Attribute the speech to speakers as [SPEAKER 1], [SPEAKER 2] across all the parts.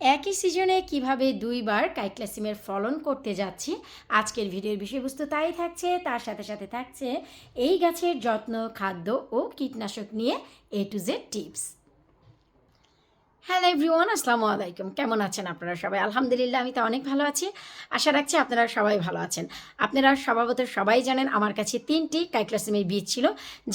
[SPEAKER 1] একই সিজনে কীভাবে দুইবার কাইক্লাসিমের ফলন করতে যাচ্ছি, আজকের ভিডিওর বিষয়বস্তু তাই থাকছে, তার সাথে সাথে থাকছে এই গাছের যত্ন, খাদ্য ও কীটনাশক নিয়ে A to Z tips hello everyone আসসালামু আলাইকুম কেমন আছেন আপনারা সবাই? আলহামদুলিল্লাহ, আমি তো অনেক ভালো আছি। আশা রাখছি আপনারা সবাই ভালো আছেন। আপনারা স্বভাবত সবাই জানেন, আমার কাছে তিনটি কাইক্লাসিমের বীজ ছিল।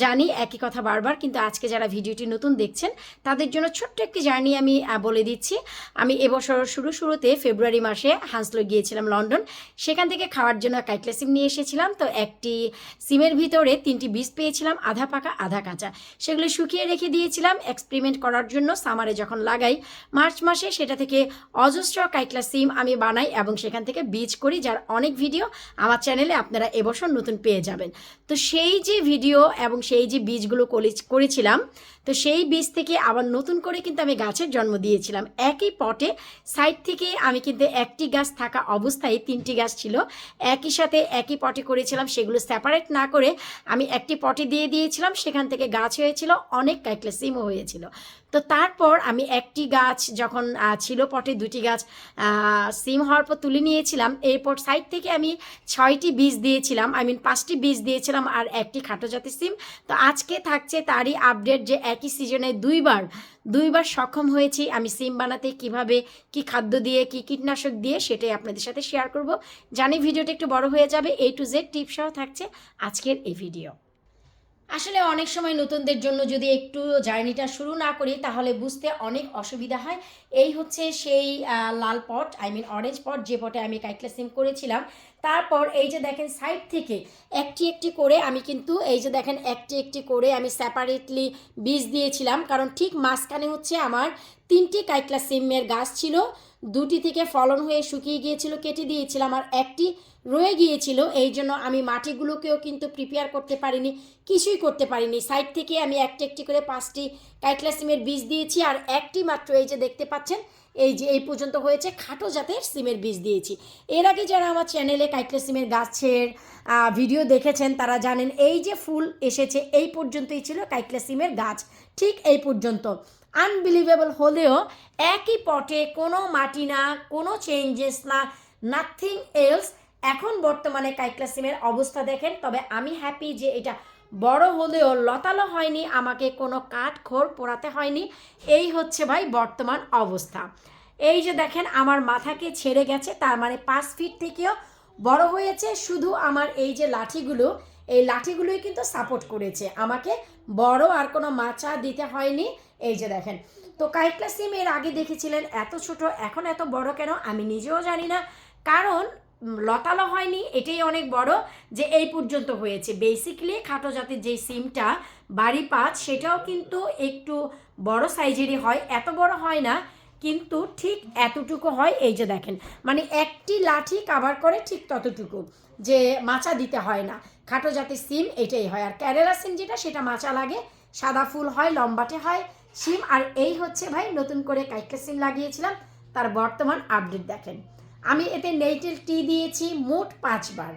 [SPEAKER 1] জানি একই কথা বারবার, কিন্তু আজকে যারা ভিডিওটি নতুন দেখছেন, তাদের জন্য ছোট্ট একটি জার্নি আমি বলে দিচ্ছি। আমি এবছর শুরু শুরুতে ফেব্রুয়ারি মাসে হাঁসলো গিয়েছিলাম লন্ডন। সেখান থেকে খাওয়ার জন্য কাইক্লাসিম নিয়ে এসেছিলাম। তো একটি সিমের ভিতরে তিনটি বীজ পেয়েছিলাম, আধা পাকা, আধা কাঁচা। সেগুলো শুকিয়ে রেখে দিয়েছিলাম, এক্সপেরিমেন্ট করার জন্য সামারে যখন লাগাই। মার্চ মাসে সেটা থেকে অজস্র কাইকলা সিম আমি বানাই এবং সেখান থেকে বীজ করি, যার অনেক ভিডিও আমার চ্যানেলে আপনারা এবছর নতুন পেয়ে যাবেন। তো সেই যে ভিডিও এবং সেই যে বীজগুলো করেছিলাম তো সেই বীজ থেকে আবার নতুন করে কিন্তু আমি গাছের জন্ম দিয়েছিলাম। একই পটে সাইড থেকে আমি কিন্তু একটি গাছ থাকা অবস্থায় তিনটি গাছ ছিল। একই সাথে একই পটে করেছিলাম, সেগুলো সেপারেট না করে আমি একটি পটে দিয়ে দিয়েছিলাম, সেখান থেকে গাছ হয়েছিল, অনেক কাইক্লাসিমও হয়েছিল। তো তারপর আমি একটি গাছ যখন ছিল পটে, দুটি গাছ সিম হওয়ার পর তুলে নিয়েছিলাম। এরপর সাইড থেকে আমি ছয়টি বীজ দিয়েছিলাম আই মিন পাঁচটি বীজ দিয়েছিলাম আর একটি খাটো জাতের সিম। তো আজকে থাকছে তারই আপডেট যে একই সিজনে দুইবার দুইবার সক্ষম হয়েছি আমি সিম বানাতে, কীভাবে, কি খাদ্য দিয়ে, কি কীটনাশক দিয়ে সেটাই আপনাদের সাথে শেয়ার করব। জানি ভিডিওটা একটু বড় হয়ে যাবে এ টু জেড টিপসহ থাকছে আজকের এই ভিডিও আসলে অনেক সময় নতুনদের জন্য যদি একটু জার্নিটা শুরু না করি, তাহলে বুঝতে অনেক অসুবিধা হয়। এই হচ্ছে সেই লাল পট আই মিন অরেঞ্জ পট, যে পটে আমি কাইক্লাসিম করেছিলাম। তারপর এই যে দেখেন সাইড থেকে একটি একটি করে আমি কিন্তু এই যে দেখেন একটি একটি করে আমি সেপারেটলি বীজ দিয়েছিলাম। কারণ ঠিক মাঝখানে হচ্ছে আমার তিনটি কাইকলা সিমের গাছ ছিল, দুটি থেকে ফলন হয়ে শুকিয়ে গিয়েছিল, কেটে দিয়েছিলাম আর একটি রয়ে গিয়েছিল। এই জন্য আমি মাটিগুলোকেও কিন্তু প্রিপেয়ার করতে পারিনি, কিছুই করতে পারিনি। সাইড থেকে আমি একটি একটি করে পাঁচটি কাইক্লাসিমের বীজ দিয়েছি আর একটি মাত্র এই যে দেখতে পাচ্ছেন, এই যে এই পর্যন্ত হয়েছে খাটো জাতের সিমের বীজ দিয়েছি। এর আগে যারা আমার চ্যানেলে কাইক্লাসিমের গাছের ভিডিও দেখেছেন তারা জানেন এই যে ফুল এসেছে এই পর্যন্তই ছিল কাইক্লাসিমের গাছ, ঠিক এই পর্যন্ত। আনবিলিভেবল হলেও একই পটে কোনো মাটি না, কোনো চেঞ্জেস না নাথিং এলস এখন বর্তমানে কাইক্লাসিমের অবস্থা দেখেন, তবে আমি হ্যাপি যে এটা বড় হলেও লতালো হয়নি, আমাকে কোনো কাঠ খোর পোড়াতে হয়নি। এই হচ্ছে ভাই বর্তমান অবস্থা। এই যে দেখেন, আমার মাথাকে ছেড়ে গেছে, তার মানে পাঁচ ফিট থেকেও বড় হয়েছে। শুধু আমার এই যে লাঠিগুলো, এই লাঠিগুলোই কিন্তু সাপোর্ট করেছে। আমাকে বড় আর কোনো মাচা দিতে হয়নি। এই যে দেখেন, তো কাইকলা সিম এর আগে দেখেছিলেন, এত ছোট, এখন এত বড় কেন আমি নিজেও জানি না। কারণ লতালো হয়নি, এটাই অনেক বড় যে এই পর্যন্ত হয়েছে। বেসিক্যালি খাটো জাতের যেই সিমটা, বাড়ি পাঁচ, সেটাও কিন্তু একটু বড় সাইজেরই হয়। এত বড় হয় না, কিন্তু ঠিক এতটুকু হয়। এই যে দেখেন মানে একটি লাঠি কাভার করে ঠিক ততটুকু, যে মাচা দিতে হয় না। খাটো জাতের সিম, এটাই হয়। আর ক্যারেলা সিম যেটা, সেটা মাচা লাগে, সাদা ফুল হয়, লম্বাটে হয় সিম। আর এই হচ্ছে ভাই, নতুন করে কাইকা সিম লাগিয়েছিলাম, তার বর্তমান আপডেট দেখেন। আমি এতে নেইটেল টি দিয়েছি মোট পাঁচবার।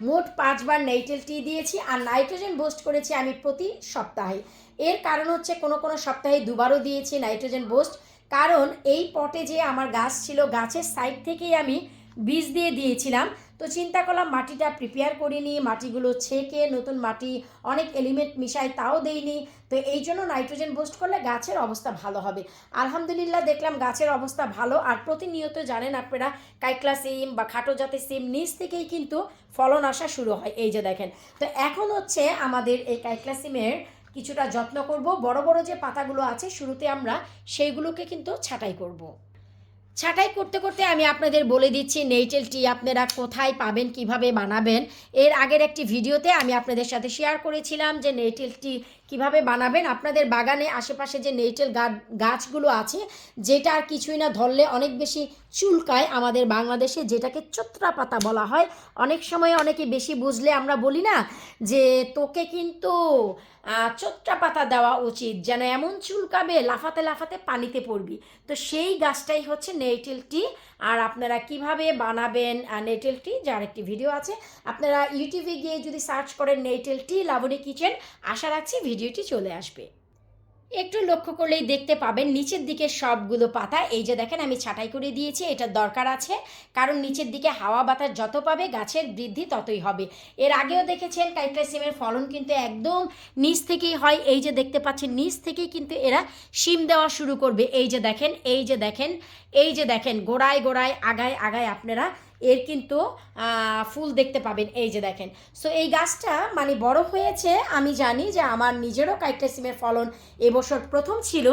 [SPEAKER 1] মোট পাঁচবার নেইটেল টি দিয়েছি আর নাইট্রোজেন বোস্ট করেছি আমি প্রতি সপ্তাহে। এর কারণ হচ্ছে কোনো কোনো সপ্তাহে দুবারও দিয়েছি নাইট্রোজেন বোস্ট। কারণ এই পটে যে আমার গাছ ছিল, গাছের সাইড থেকেই আমি বীজ দিয়ে দিয়েছিলাম। তো চিন্তা করলাম মাটিটা প্রিপেয়ার করিনি মাটিগুলো ছেঁকে নতুন মাটি অনেক এলিমেন্ট মিশায় তাও দেইনি তো এই জন্য নাইট্রোজেন বুস্ট করলে গাছের অবস্থা ভালো হবে। আলহামদুলিল্লাহ দেখলাম গাছের অবস্থা ভালো। আর প্রতিনিয়ত জানেন আপনারা, কাইকলা সিম বা খাটো জাতের সিম নিচ থেকেই কিন্তু ফলন আসা শুরু হয়। এই যে দেখেন, তো এখন হচ্ছে আমাদের এই কাইকলা সিমের কিছুটা যত্ন করব। বড় বড় যে পাতাগুলো আছে, শুরুতে আমরা সেইগুলোকে কিন্তু ছাঁটাই করব। ছাঁটাই করতে করতে আমি আপনাদের বলে দিচ্ছি নেইটেলটি আপনারা কোথায় পাবেন, কীভাবে বানাবেন? এর আগের একটি ভিডিওতে আমি আপনাদের সাথে শেয়ার করেছিলাম যে নেইটেল টি কীভাবে বানাবেন? আপনাদের বাগানে আশেপাশে যে নেইটেল গাছগুলো আছে, যেটা আর কিছুই না, ধরলে অনেক বেশি চুলকায় আমাদের বাংলাদেশে, যেটাকে চোত্রা পাতা বলা হয়। অনেক সময় অনেকে বেশি বুঝলে আমরা বলি না যে, তোকে কিন্তু চোত্রা পাতা দেওয়া উচিত। যেন এমন চুলকাবে, লাফাতে লাফাতে পানিতে পড়বি। তো সেই গাছটাই হচ্ছে নেইটেল টি আর আপনারা কীভাবে বানাবেন নেটেল টি যার একটি ভিডিও আছে। আপনারা ইউটিউবে গিয়ে যদি সার্চ করেন নেটেল টি লাবণী কিচেন আশা রাখছি ভিডিওটি চলে আসবে। একটু লক্ষ্য করলেই দেখতে পাবেন নিচের দিকে সবগুলো পাতা। এই যে দেখেন, আমি ছাঁটাই করে দিয়েছি, এটা দরকার আছে। কারণ নিচের দিকে হাওয়া বাতাস যত পাবে, গাছের বৃদ্ধি ততই হবে। এর আগেও দেখেছেন কাইট্রাসিমের ফলন কিন্তু একদম নিচ থেকেই হয়। এই যে দেখতে পাচ্ছেন, নিচ থেকেই কিন্তু এরা শিম দেওয়া শুরু করবে। এই যে দেখেন, এই যে দেখেন, এই যে দেখেন, গোড়ায় গোড়ায়, আগায় আগায় আপনারা এর কিন্তু ফুল দেখতে পাবেন। এই যে দেখেন। সো এই গাছটা মানে বড় হয়েছে, আমি জানি যে আমার নিজেরও কাইট্রাসিমের ফলন এবছর প্রথম ছিল।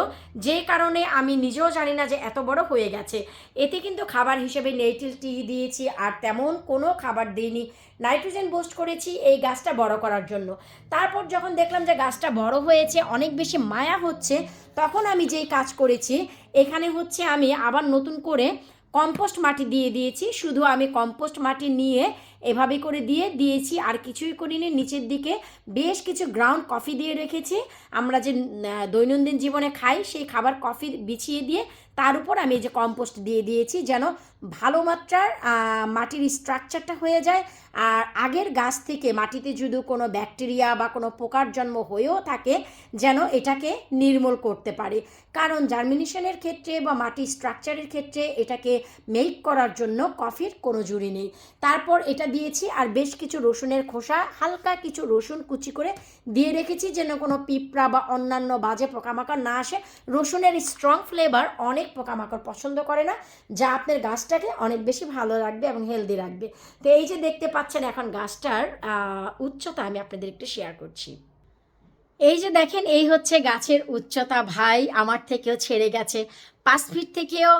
[SPEAKER 1] যে কারণে আমি নিজেও জানি না যে এত বড় হয়ে গেছে। এতে কিন্তু খাবার হিসেবে নেইটিল টি দিয়েছি, আর তেমন কোনো খাবার দিইনি। নাইট্রোজেন বুস্ট করেছি এই গাছটা বড় করার জন্য। তারপর যখন দেখলাম যে গাছটা বড় হয়েছে, অনেক বেশি মায়া হচ্ছে, তখন আমি যেই কাজ করেছি, এখানে হচ্ছে আমি আবার নতুন করে কম্পোস্ট মাটি দিয়ে দিয়েছি। শুধু আমি কম্পোস্ট মাটি নিয়ে এভাবে করে দিয়ে দিয়েছি, আর কিছুই করিনি। নিচের দিকে বেশ কিছু গ্রাউন্ড কফি দিয়ে রেখেছি। আমরা যে দৈনন্দিন জীবনে খাই, সেই খাবার কফি বিছিয়ে দিয়ে তার উপর আমি এই যে কম্পোস্ট দিয়ে দিয়েছি যেন ভালো মাত্রার মাটির স্ট্রাকচারটা হয়ে যায়। আর আগের গাছ থেকে মাটিতে যদি কোনো ব্যাকটেরিয়া বা কোনো পোকার জন্ম হয়েও থাকে, যেন এটাকে নির্মূল করতে পারে। কারণ জার্মিনেশনের ক্ষেত্রে বা মাটির স্ট্রাকচারের ক্ষেত্রে এটাকে মেক করার জন্য কফির কোনো জুড়ি নেই। তারপর এটা দিয়েছি আর বেশ কিছু রসুনের খোসা, হালকা কিছু রসুন কুচি করে দিয়ে রেখেছি যেন কোনো পিঁপড়া বা অন্যান্য বাজে পোকামাকড় না আসে। রসুনের স্ট্রং ফ্লেভার অনেক পোকামাকড় পছন্দ করে না, যা আপনার গাছটাকে অনেক বেশি ভালো রাখবে এবং হেলদি রাখবে। তো এই যে দেখতে পাচ্ছেন এখন গাছটার উচ্চতা আমি আপনাদের একটু শেয়ার করছি। এই যে দেখেন, এই হচ্ছে গাছের উচ্চতা। ভাই, আমার থেকেও ছেড়ে গেছে। পাঁচ ফিট থেকেও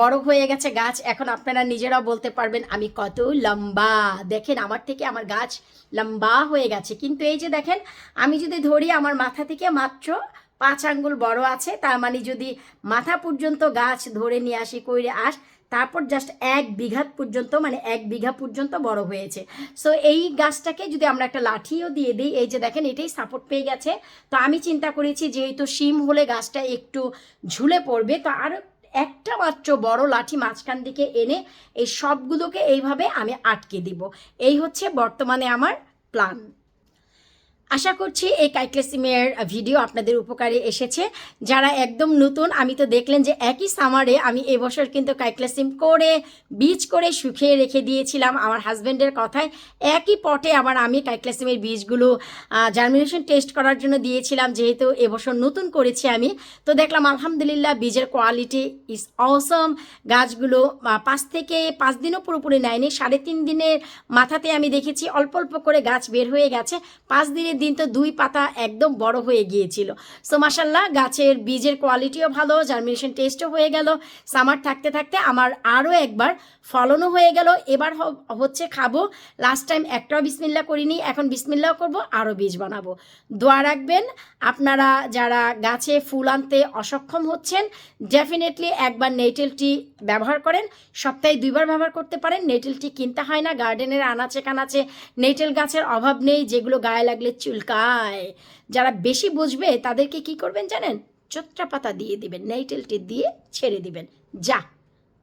[SPEAKER 1] বড় হয়ে গেছে গাছ। এখন আপনারা নিজেরাও বলতে পারবেন, আমি কত লম্বা। দেখেন, আমার থেকে আমার গাছ লম্বা হয়ে গেছে। কিন্তু এই যে দেখেন, আমি যদি ধরি আমার মাথা থেকে মাত্র পাঁচ আঙ্গুল বড় আছে, তার মানে যদি মাথা পর্যন্ত গাছ ধরে নিয়ে আসি, কইরে আস তারপর জাস্ট এক বিঘা পর্যন্ত মানে এক বিঘা পর্যন্ত বড় হয়েছে। সো এই গাছটাকে যদি আমরা একটা লাঠিও দিয়ে দিই, এই যে দেখেন, এটাই সাপোর্ট পেয়ে গেছে। তো আমি চিন্তা করেছি যেহেতু শিম হলে গাছটা একটু ঝুলে পড়বে, তো আরও একটা মাত্র বড় লাঠি মাঝখান দিকে এনে এই সবগুলোকে এইভাবে আমি আটকে দিব। এই হচ্ছে বর্তমানে আমার প্ল্যান আশা করছি এই কাইক্লেসিমের ভিডিও আপনাদের উপকারে এসেছে। যারা একদম নতুন, আমি তো দেখলেন যে একই সামারে আমি এবছর কিন্তু কাইক্লেসিম করে, বীজ করে শুকিয়ে রেখে দিয়েছিলাম। আমার হাজব্যান্ডের কথায় একই পটে আবার আমি কাইক্লেসিমের বীজগুলো জার্মিনেশন টেস্ট করার জন্য দিয়েছিলাম, যেহেতু এবছর নতুন করেছি আমি। তো দেখলাম, আলহামদুলিল্লাহ, বীজের কোয়ালিটি ইজ অসম গাছগুলো পাঁচ থেকে পাঁচ দিনও পুরোপুরি নেয়নি। সাড়ে তিন দিনের মাথাতে আমি দেখেছি, অল্প অল্প করে গাছ বের হয়ে গেছে। পাঁচ দিনের দিন তো দুই পাতা একদম বড় হয়ে গিয়েছিল। সো মাসাল্লাহ গাছের বীজের কোয়ালিটিও ভালো জার্মিনেশন টেস্টও হয়ে গেল। সামার থাকতে থাকতে আমার আরও একবার ফলনও হয়ে গেল। এবার হচ্ছে খাব। লাস্ট টাইম একটাও বিসমিল্লা করিনি, এখন বিসমিল্লাও করব, আরও বীজ বানাবো। দোয়া রাখবেন, আপনারা যারা গাছে ফুল আনতে অসক্ষম হচ্ছেন ডেফিনেটলি একবার নেটেল টি ব্যবহার করেন। সপ্তাহে দুইবার ব্যবহার করতে পারেন। নেটেল টি কিনতে হয় না গার্ডেনের আনাচে কানাচে। নেটেল গাছের অভাব নেই, যেগুলো গায়ে লাগলে চুলকায়। যারা বেশি বুঝবে তাদেরকে কি করবেন জানেন? চোত্রা পাতা দিয়ে দিবেন নেটেল টি দিয়ে ছেড়ে দিবেন। যা,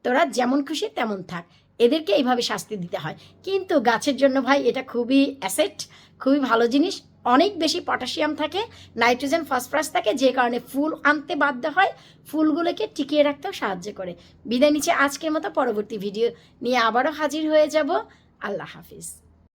[SPEAKER 1] তোরা যেমন খুশি তেমন থাক। এদেরকে এইভাবে শাস্তি দিতে হয়। কিন্তু গাছের জন্য ভাই এটা খুবই অ্যাসেট, খুবই ভালো জিনিস। অনেক বেশি পটাশিয়াম থাকে, নাইট্রোজেন, ফসফরাস থাকে, যে কারণে ফুল আনতে বাধ্য হয়, ফুলগুলোকে টিকিয়ে রাখতেও সাহায্য করে। বিদায় নিচে আজকের মতো পরবর্তী ভিডিও নিয়ে আবারও হাজির হয়ে যাব। আল্লাহ হাফিজ।